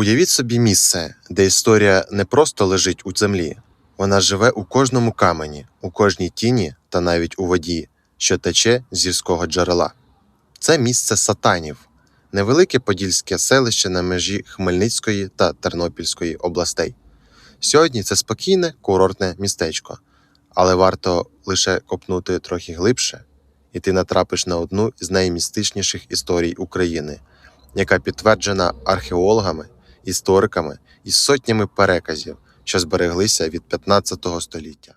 Уявіть собі місце, де історія не просто лежить у землі, вона живе у кожному камені, у кожній тіні та навіть у воді, що тече з гірського джерела. Це місце сатанів, невелике подільське селище на межі Хмельницької та Тернопільської областей. Сьогодні це спокійне курортне містечко, але варто лише копнути трохи глибше, і ти натрапиш на одну з наймістичніших історій України, яка підтверджена археологами, істориками і сотнями переказів, що збереглися від 15 століття.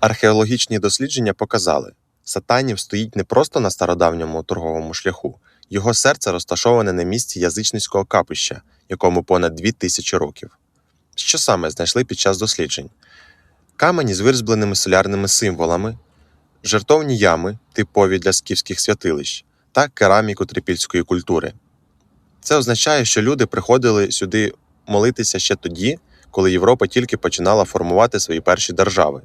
Археологічні дослідження показали, Сатанів стоїть не просто на стародавньому торговому шляху, його серце розташоване на місці язичницького капища, якому понад дві тисячі років. Що саме знайшли під час досліджень? Камені з вирізбленими солярними символами, жертовні ями, типові для скіфських святилищ, та кераміку трипільської культури. Це означає, що люди приходили сюди молитися ще тоді, коли Європа тільки починала формувати свої перші держави.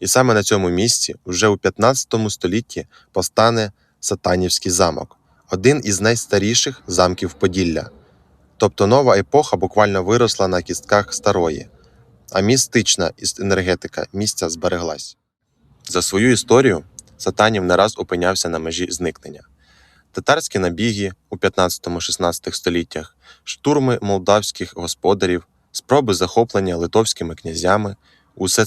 І саме на цьому місці, вже у 15 столітті, постане Сатанівський замок, один із найстаріших замків Поділля. Тобто нова епоха буквально виросла на кістках старої, а містична іс- енергетика місця збереглась. За свою історію Сатанів не раз опинявся на межі зникнення. Татарські набіги у 15-16 століттях, штурми молдавських господарів, спроби захоплення литовськими князями усе